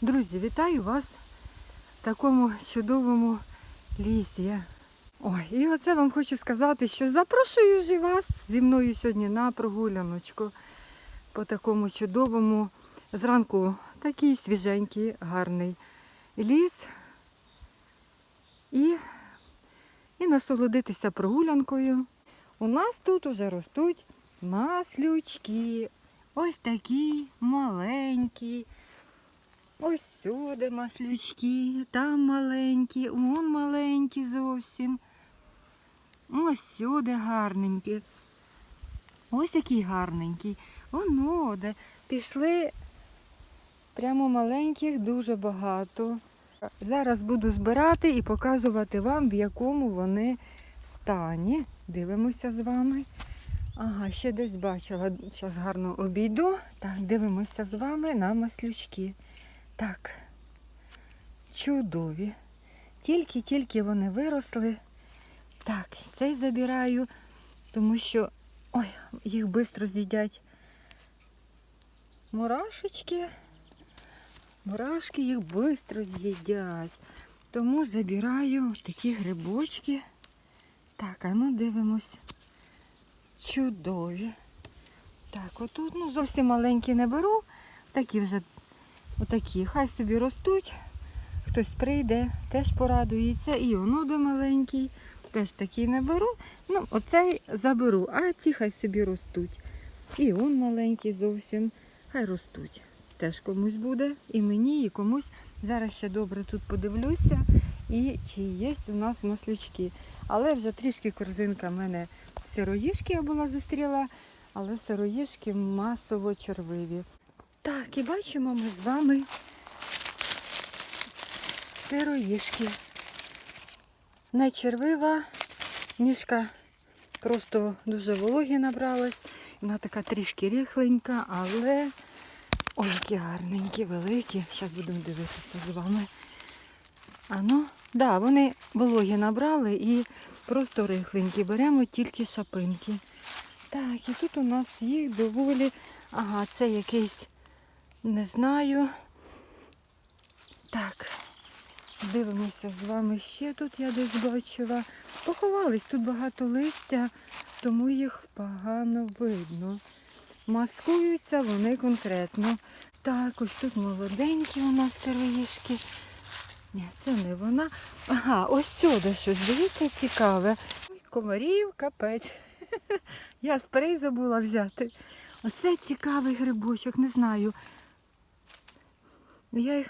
Друзі, вітаю вас в такому чудовому лісі. Ой, і оце вам хочу сказати, що запрошую ж вас зі мною сьогодні на прогуляночку по такому чудовому зранку такий свіженький, гарний ліс. І, і насолодитися прогулянкою. У нас тут уже ростуть маслючки. Ось такі маленькі. Ось сюди маслючки, там маленькі, вон маленькі зовсім. Ось сюди гарненькі. Ось який гарненький. Воно де пішли прямо маленьких дуже багато. Зараз буду збирати і показувати вам, в якому вони стані. Дивимося з вами. Ага, ще десь бачила. Зараз гарно обійду. Так, дивимося з вами на маслючки. Так, чудові. Тільки-тільки вони виросли. Так, цей забираю, тому що ой, їх швидко з'їдять мурашечки. Мурашки їх швидко з'їдять. Тому забираю такі грибочки. Так, а ну дивимось. Чудові. Так, отут, ну зовсім маленькі не беру. Такі вже отакі. Хай собі ростуть. Хтось прийде, теж порадується. І онуди маленький. Теж такий не беру. Ну, оцей заберу, а ці хай собі ростуть. І он маленький зовсім. Хай ростуть. Теж комусь буде, і мені, і комусь. Зараз ще добре тут подивлюся. І чи є у нас маслючки. Але вже трішки корзинка в мене сироїшки я була зустріла, але сироїшки масово червиві. Так, і бачимо ми з вами сироїшки. Не червива, ніжка просто дуже вологі набралась. Вона така трішки рихленька, але ой, які гарненькі, великі. Зараз будемо дивитися з вами. А ну, да, вони вологі набрали і просто рихленькі. Беремо тільки шапинки. Так, і тут у нас їх доволі. Ага, це якийсь, не знаю. Так, дивимося з вами ще тут я десь бачила. Поховались, тут багато листя, тому їх погано видно. Маскуються вони конкретно. Так, ось тут молоденькі у нас сироїшки. Ні, це не вона. Ага, ось сюди щось. Дивіться, цікаве. Ой, комарів, капець. Я спрей забула взяти. Оце цікавий грибочок, не знаю. Я їх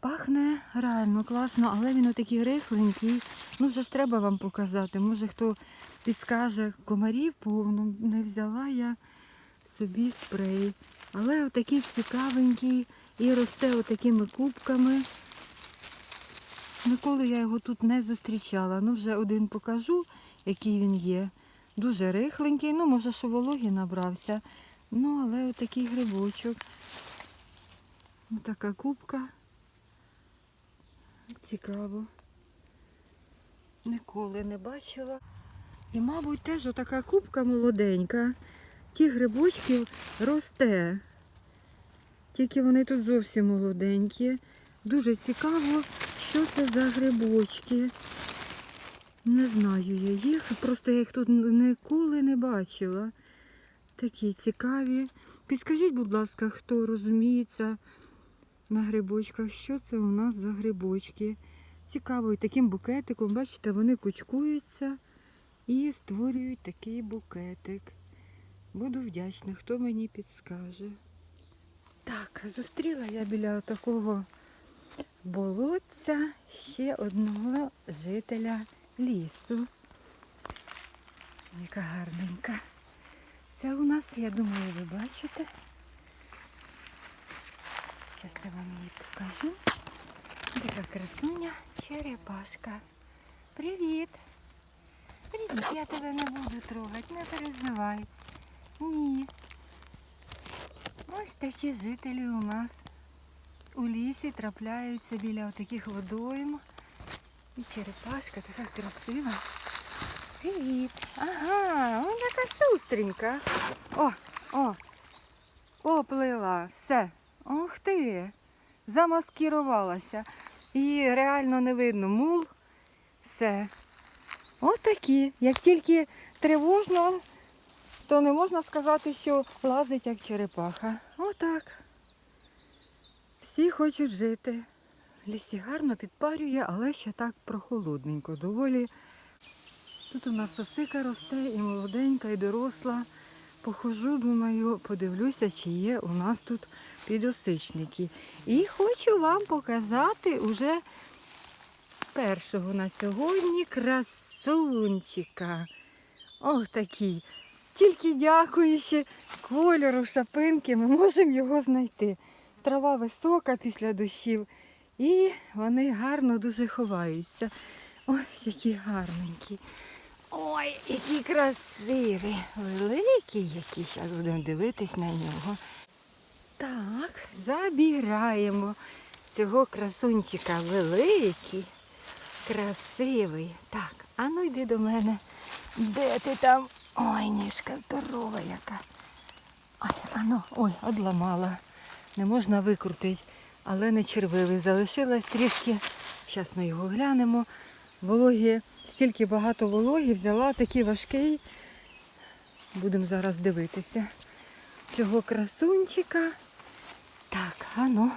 пахне реально класно, але він отакий рихленький. Ну, вже ж треба вам показати. Може хто підскаже, комарів повно не взяла я собі спрей. Але отакий цікавенький і росте отакими кубками. Ніколи я його тут не зустрічала. Ну, вже один покажу, який він є. Дуже рихленький, ну, може, що вологі набрався. Ну, але отакий грибочок. Ось така кубка. Цікаво. Ніколи не бачила. І, мабуть, теж отака кубка молоденька. Ті грибочки росте. Тільки вони тут зовсім молоденькі. Дуже цікаво, що це за грибочки. Не знаю я їх, просто я їх тут ніколи не бачила. Такі цікаві. Підскажіть, будь ласка, хто розуміється на грибочках, що це у нас за грибочки. Цікаво, і таким букетиком, бачите, вони кучкуються і створюють такий букетик. Буду вдячна, хто мені підскаже. Так, зустріла я біля такого болотця ще одного жителя лісу. Яка гарненька. Це у нас, я думаю, ви бачите. Зараз я вам її покажу. Така красуня черепашка. Привіт! Привіт, я тебе не буду трогати, не переживай. Ні. Ось такі жителі у нас у лісі трапляються біля таких водойм. І черепашка така красива. Привіт. Ага, вона така шустренька. О, о, оплила. Все. Ух ти. замаскірувалася. І реально не видно мул. Все. Отакі. Як тільки тривожно, то не можна сказати, що лазить як черепаха. Отак. Всі хочуть жити. В лісі гарно підпарює, але ще так прохолодненько. Доволі. Тут у нас осика росте і молоденька, і доросла. Похожу, думаю, подивлюся, чи є у нас тут підосичники. І хочу вам показати уже першого на сьогодні красунчика. Ох такий. Тільки дякуючи кольору шапинки, ми можемо його знайти. Трава висока після дощів. І вони гарно дуже ховаються. Ось які гарненькі. Ой, які красиві. Великий який. Зараз будемо дивитись на нього. Так, забираємо цього красунчика. Великий, красивий. Так, а ну йди до мене. Де ти там? Ой, ніжка здорова яка. Ой, а ну, ой, одламала. Не можна викрутити, але не червивий. Залишилось трішки. Зараз ми його глянемо. Вологі, стільки багато вологі взяла, такий важкий. Будемо зараз дивитися. Цього красунчика. Так, а ну.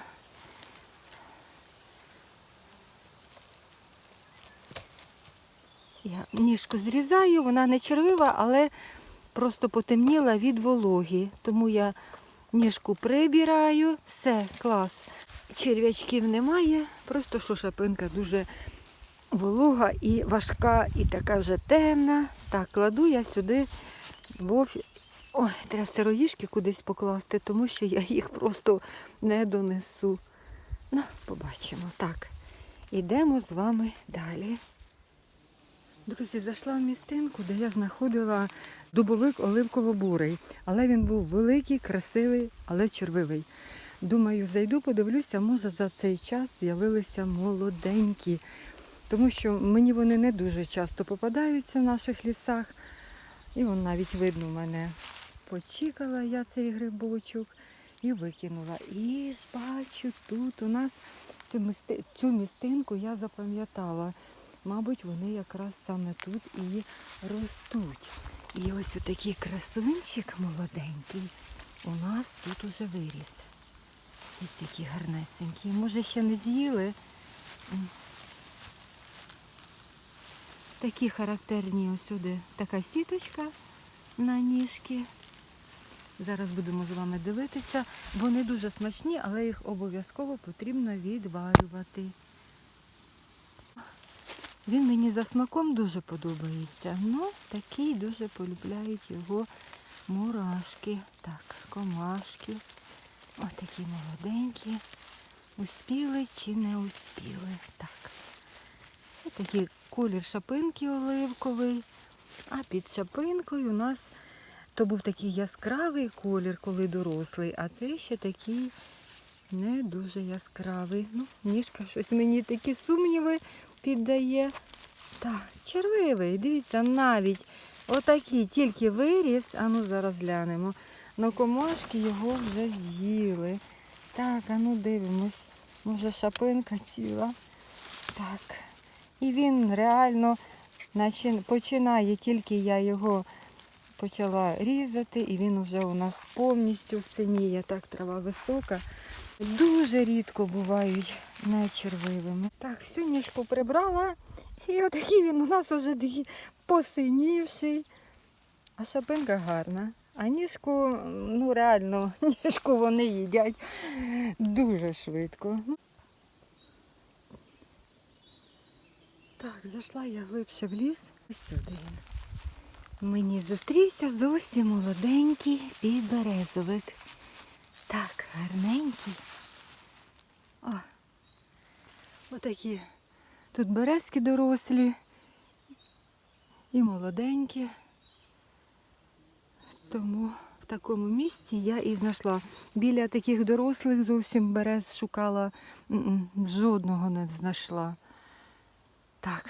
Я ніжку зрізаю, вона не червива, але просто потемніла від вологі. Тому я ніжку прибираю. Все, клас. Черв'ячків немає, просто що шапинка дуже волога і важка, і така вже темна. Так, кладу я сюди бо Ой, треба сироїшки кудись покласти, тому що я їх просто не донесу. Ну, побачимо. Так, ідемо з вами далі. Друзі, зайшла в містинку, де я знаходила дубовик оливково-бурий. Але він був великий, красивий, але червивий. Думаю, зайду, подивлюся, може за цей час з'явилися молоденькі. Тому що мені вони не дуже часто попадаються в наших лісах. І вон навіть видно мене. Почікала я цей грибочок і викинула. І ж бачу, тут у нас цю, місти... містинку я запам'ятала. Мабуть, вони якраз саме тут і ростуть. І ось отакий красунчик молоденький у нас тут уже виріс. Ось такі гарнесенькі. Може ще не з'їли. Такі характерні ось сюди така сіточка на ніжки. Зараз будемо з вами дивитися. Вони дуже смачні, але їх обов'язково потрібно відварювати. Він мені за смаком дуже подобається. Ну, такий дуже полюбляють його мурашки. Так, комашки. Ось такі молоденькі. Успіли чи не успіли. Так. Ось такий колір шапинки оливковий. А під шапинкою у нас то був такий яскравий колір, коли дорослий, а це ще такий не дуже яскравий. Ну, ніжка щось мені такі сумніви піддає. Так, червивий, дивіться, навіть отакий тільки виріс, а ну зараз глянемо. Но комашки його вже з'їли. Так, а ну дивимось. Може шапинка ціла. Так. І він реально починає, тільки я його почала різати, і він вже у нас повністю синіє. Так, трава висока. Дуже рідко бувають нечервивими. Так, всю ніжку прибрала. І отакий він у нас такий посинівший. А шапинка гарна. А ніжку, ну реально, ніжку вони їдять дуже швидко. Так, зайшла я глибше в ліс. Ось сюди. Мені зустрівся зовсім молоденький підберезовик. Так, гарненький. О, отакі. Тут березки дорослі і молоденькі. Тому в такому місці я і знайшла. Біля таких дорослих зовсім берез шукала, жодного не знайшла. Так,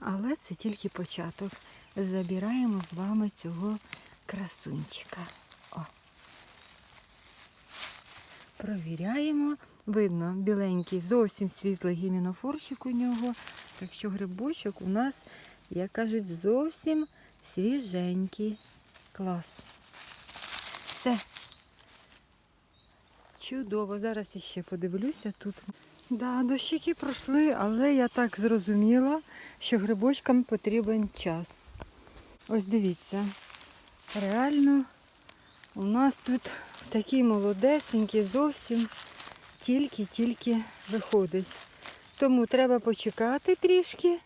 але це тільки початок. Забираємо з вами цього красунчика. О. Провіряємо, Видно, біленький, зовсім світлий гімінофорчик у нього. Так що грибочок у нас, як кажуть, зовсім свіженький. Клас. Все. Чудово. Зараз іще подивлюся тут. Да, дощики пройшли, але я так зрозуміла, що грибочкам потрібен час. Ось дивіться. Реально у нас тут такий молодесенький, зовсім тільки-тільки виходить. Тому треба почекати трішки,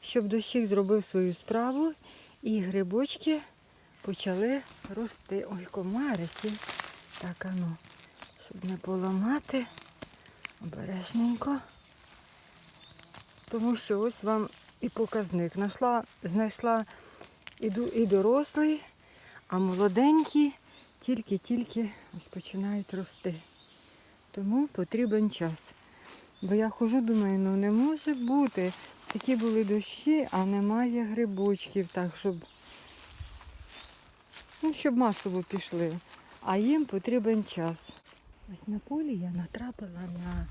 щоб дощик зробив свою справу і грибочки почали рости. Ой, комарики. Так, ану, щоб не поламати. Обережненько. Тому що ось вам і показник. Нашла, знайшла і дорослий, а молоденькі тільки-тільки починають рости. Тому потрібен час. Бо я хожу, думаю, ну не може бути. Такі були дощі, а немає грибочків, так, щоб, ну, щоб масово пішли. А їм потрібен час. Ось на полі я натрапила на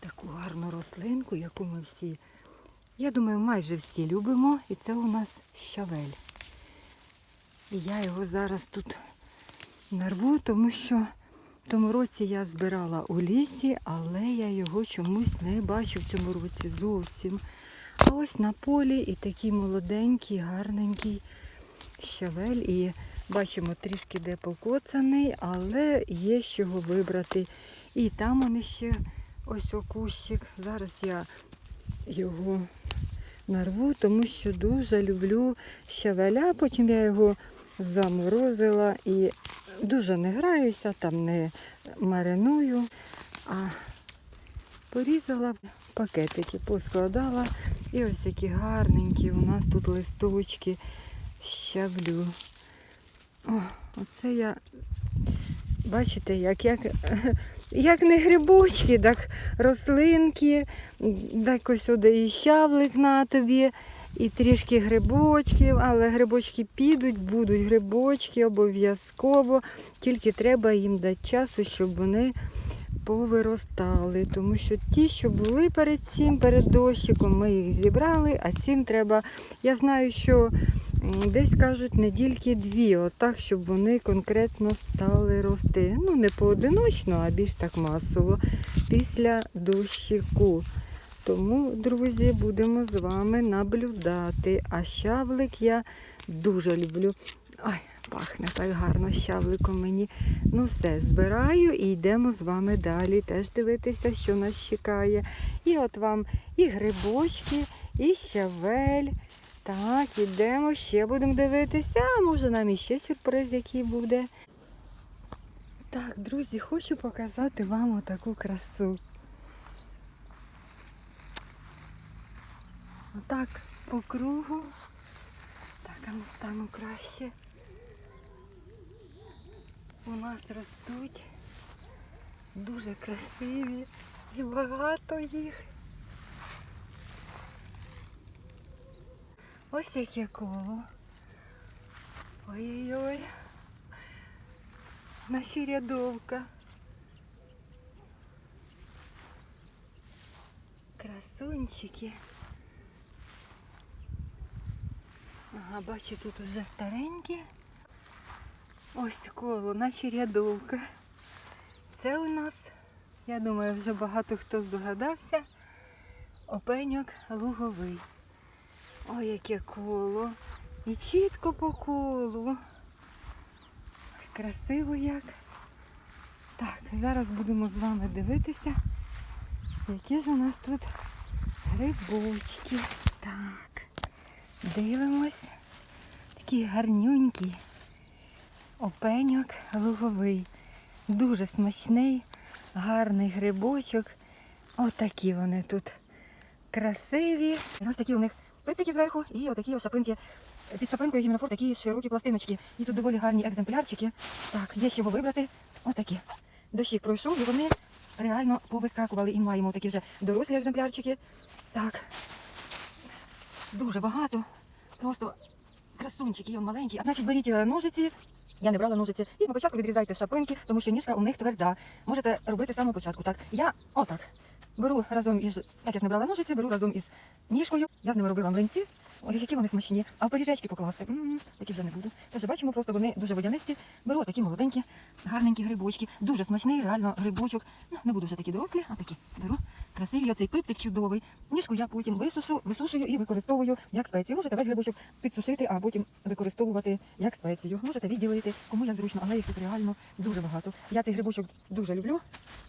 таку гарну рослинку, яку ми всі, я думаю, майже всі любимо. І це у нас щавель. І я його зараз тут нарву, тому що в тому році я збирала у лісі, але я його чомусь не бачу в цьому році зовсім. А ось на полі і такий молоденький, гарненький щавель. І бачимо трішки де покоцаний, але є з чого вибрати. І там он ще ось окущик. Зараз я його нарву, тому що дуже люблю щавеля. Потім я його заморозила і дуже не граюся, там не мариную, а порізала пакетики, поскладала. І ось такі гарненькі у нас тут листочки щавлю. О, оце я, бачите, як, як, як не грибочки, так рослинки, так ось сюди і щавлик на тобі, і трішки грибочків, але грибочки підуть, будуть грибочки обов'язково. Тільки треба їм дати часу, щоб вони повиростали. Тому що ті, що були перед цим, перед дощиком, ми їх зібрали, а цим треба. Я знаю, що десь кажуть недільки дві, отак, щоб вони конкретно стали рости. Ну, не поодиночно, а більш так масово після дощику. Тому, друзі, будемо з вами наблюдати. А щавлик я дуже люблю. Ай, пахне так гарно щавликом мені. Ну все, збираю і йдемо з вами далі. Теж дивитися, що нас чекає. І от вам і грибочки, і щавель. Так, ідемо, ще будемо дивитися. А може нам іще сюрприз який буде. Так, друзі, хочу показати вам отаку красу. Отак по кругу. Так, а ми стану краще. У нас ростуть дуже красиві і багато їх. Ось яке коло. Ой-ой-ой. Наші рядовка. Красунчики. Ага, бачу, тут уже старенькі. Ось коло, наче рядовка. Це у нас, я думаю, вже багато хто здогадався, опеньок луговий. Ой, яке коло. І чітко по колу. Красиво як. Так, зараз будемо з вами дивитися, які ж у нас тут грибочки. Так, дивимось. Такий гарнюнький опеньок луговий. Дуже смачний, гарний грибочок. Отакі вони тут красиві. Ось такі у них пиптики зверху і отакі шапинки. Під шапинкою гімнофор такі широкі пластиночки. І тут доволі гарні екземплярчики. Так, є з чого вибрати. Отакі. Дощик пройшов і вони реально повискакували. І маємо такі вже дорослі екземплярчики. Так. Дуже багато. Просто красунчики, його маленькі. А значить беріть е, ножиці Я не брала ножиці. І на початку відрізайте шапинки, тому що ніжка у них тверда. Можете робити з самого початку. Так, я отак. Беру разом із, так як не брала ножиці, беру разом із ніжкою. Я з ними робила млинці. Ой, які вони смачні. А в пиріжечки покласти. м такі вже не буду. Тож бачимо, просто вони дуже водянисті. Беру такі молоденькі, гарненькі грибочки. Дуже смачний, реально грибочок. Ну, не буду вже такі дорослі, а такі беру. Красиві, оцей пиптик чудовий. Ніжку я потім висушу, висушую і використовую як спецію. Можете весь грибочок підсушити, а потім використовувати як спецію. Можете відділити, кому як зручно, але їх тут реально дуже багато. Я цей грибочок дуже люблю.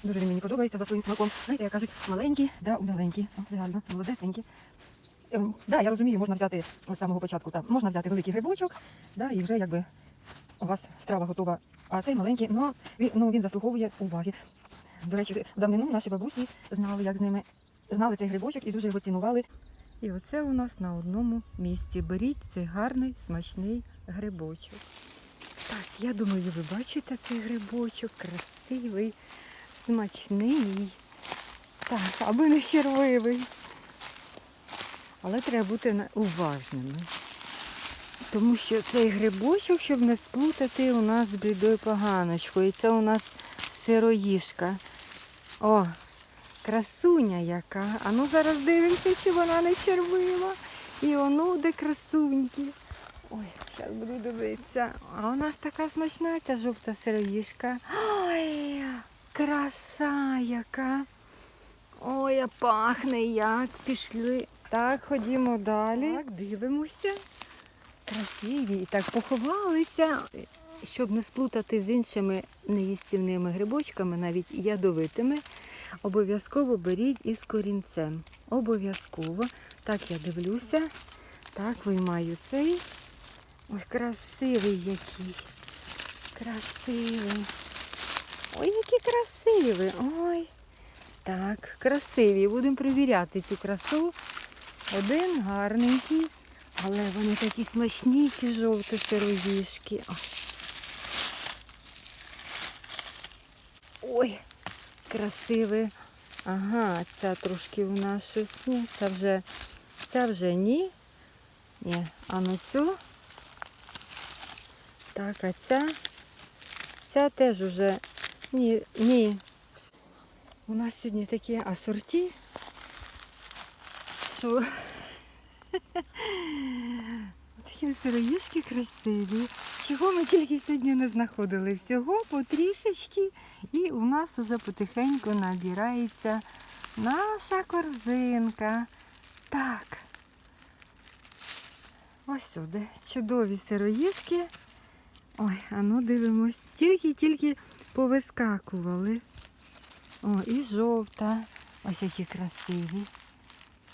Дуже він мені подобається за своїм смаком. Знаєте, як кажуть, маленькі, да удаленькі. Реально, молодесенькі. Ем, Да, я розумію, можна взяти з самого початку, там, можна взяти великий грибочок, да, і вже якби у вас страва готова. А цей маленький, ну він, ну, він заслуговує уваги. До речі, в давнину наші бабусі знали, як з ними знали цей грибочок і дуже його цінували. І оце у нас на одному місці. Беріть цей гарний смачний грибочок. Так, я думаю, ви бачите цей грибочок, красивий, смачний. Так, аби не червивий. Але треба бути уважними. Тому що цей грибочок, щоб не сплутати, у нас з блідою поганочкою. І це у нас сироїшка. О, красуня яка. А ну зараз дивимося, чи вона не червива. І воно де красуньки. Ой, зараз буду дивитися. А вона ж така смачна, ця жовта сироїшка. Ой, краса яка. Ой, а пахне як. Пішли. Так, ходімо далі. Так, дивимося. Красиві. І так поховалися, щоб не сплутати з іншими неїстівними грибочками, навіть ядовитими. Обов'язково беріть із корінцем. Обов'язково. Так, я дивлюся. Так, виймаю цей. Ой, красивий який. Красивий. Ой, який красивий. Ой. Так, красиві. Будемо перевіряти цю красу. Один гарненький, але вони такі смачні, ці жовті сироїшки. Ой. Ой, красиве. Ага, ця трошки у нас щось. Ну, це вже, це вже ні. Ні, а ну цю. Так, а ця. Ця теж уже. Ні, ні. У нас сьогодні такі асорті, що такі сироїшки красиві. Чого ми тільки сьогодні не знаходили? Всього потрішечки. І у нас вже потихеньку набирається наша корзинка. Так. Ось сюди. Чудові сироїшки. Ой, а ну дивимось. Тільки-тільки повискакували. О, і жовта. Ось які красиві.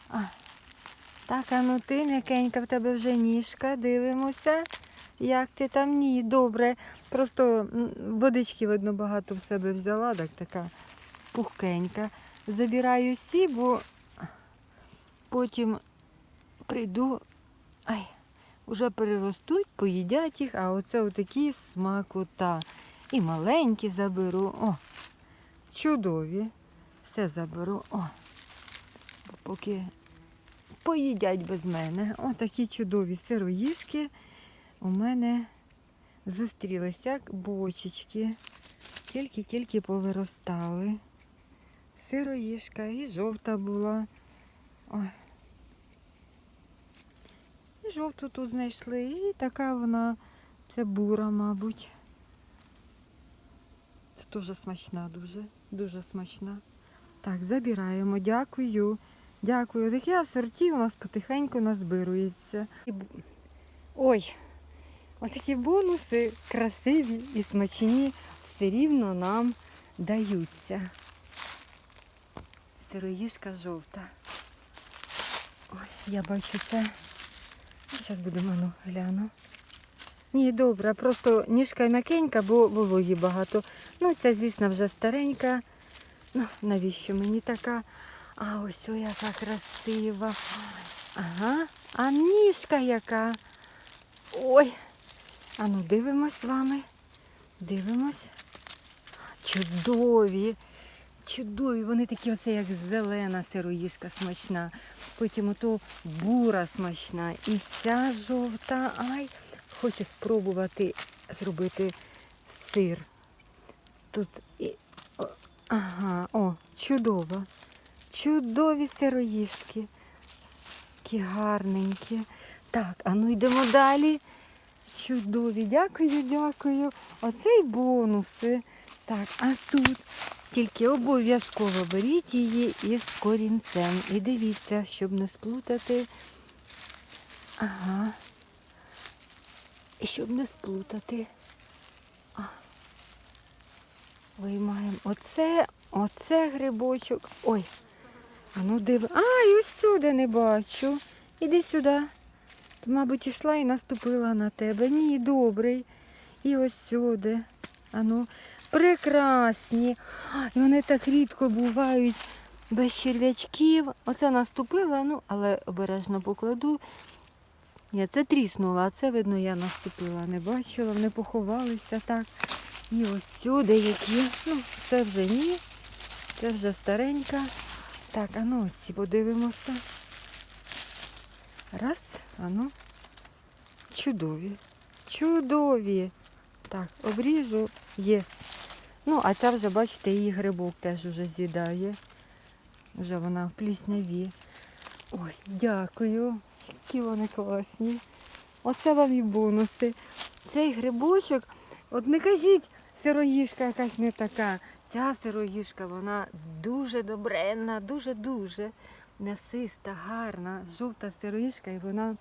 А, так, а ну ти м'якенька, в тебе вже ніжка, дивимося. Як ти там ні, добре. Просто водички, видно, багато в себе взяла, так така пухкенька. Забираю всі, бо потім прийду, ай, вже переростуть, поїдять їх, а оце отакі смакота. І маленькі заберу. О, чудові. Все заберу. О, поки поїдять без мене. О, такі чудові сироїшки у мене зустрілися бочечки. Тільки-тільки повиростали. Сироїшка і жовта була. Ой. І жовту тут знайшли. І така вона, це бура, мабуть. Це теж смачна дуже, дуже смачна. Так, забираємо. Дякую. Дякую. Такі асорті у нас потихеньку назбирується. Ой, отакі бонуси красиві і смачні все рівно нам даються. Сироїшка жовта. Ой, я бачу це. Зараз будемо ну, гляну. Ні, добре, просто ніжка м'якенька, бо вологі багато. Ну, ця, звісно, вже старенька. Ну, навіщо мені така? А ось о, яка красива. Ага, а ніжка яка. Ой. А ну дивимось з вами. Дивимось. Чудові. Чудові, вони такі оце як зелена сироїшка смачна. Потім ото бура смачна. І ця жовта. Ай, хочу спробувати зробити сир. Тут і. Ага, о, чудово. Чудові сироїшки. Такі гарненькі. Так, а ну йдемо далі. Чудові, дякую, дякую. Оце й бонуси. Так, а тут тільки обов'язково беріть її із корінцем. І дивіться, щоб не сплутати. Ага. І щоб не сплутати. А. Виймаємо оце, оце грибочок. Ой. А ну диви. А, і ось сюди не бачу. Іди сюди. Ти, мабуть, йшла і наступила на тебе. Ні, добрий. І ось сюди. Ану, прекрасні. І вони так рідко бувають без черв'ячків. Оце наступила, ну, але обережно покладу. Ні, це тріснуло, а це, видно, я наступила, не бачила, вони поховалися так. І ось сюди які. Ну, це вже ні. Це вже старенька. Так, а ці подивимося. Раз, а ну. Чудові. Чудові. Так, обріжу, єс. Ну, а ця вже, бачите, її грибок теж уже з'їдає. Вже вона в плісняві. Ой, дякую. Які вони класні. Оце вам і бонуси. Цей грибочок, от не кажіть, сироїшка якась не така. Ця сироїшка, вона дуже добренна, дуже-дуже м'ясиста, гарна, жовта сироїшка, і вона,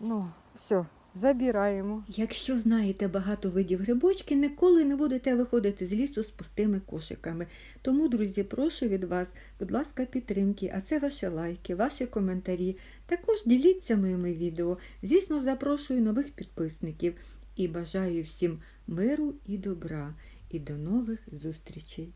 ну, все, забираємо. Якщо знаєте багато видів грибочки, ніколи не будете виходити з лісу з пустими кошиками. Тому, друзі, прошу від вас, будь ласка, підтримки, а це ваші лайки, ваші коментарі. Також діліться моїми відео. Звісно, запрошую нових підписників і бажаю всім миру і добра. І до нових зустрічей!